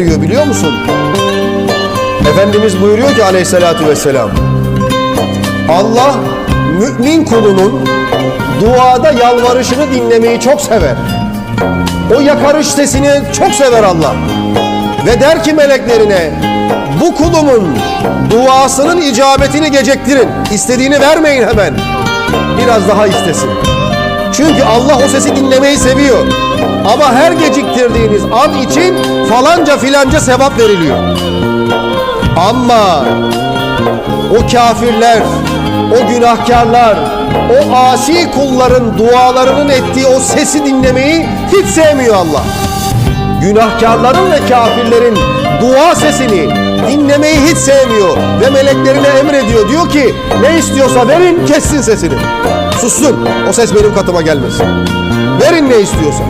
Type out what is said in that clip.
veriyor biliyor musun? Efendimiz buyuruyor ki aleyhissalatü vesselam Allah mümin kulunun duada yalvarışını dinlemeyi çok sever. O yakarış sesini çok sever Allah. Ve der ki meleklerine bu kulumun duasının icabetini geciktirin. İstediğini vermeyin hemen. Biraz daha istesin. Çünkü Allah o sesi dinlemeyi seviyor. Ama her geciktirdiğiniz an için falanca filanca sevap veriliyor. Ama o kafirler, o günahkarlar, o asi kulların dualarının ettiği o sesi dinlemeyi hiç sevmiyor Allah. Günahkarların ve kafirlerin dua sesini dinlemeyi hiç sevmiyor ve meleklerine emrediyor. Diyor ki ne istiyorsa verin kessin sesini. Sussun. O ses benim katıma gelmesin. Verin ne istiyorsan.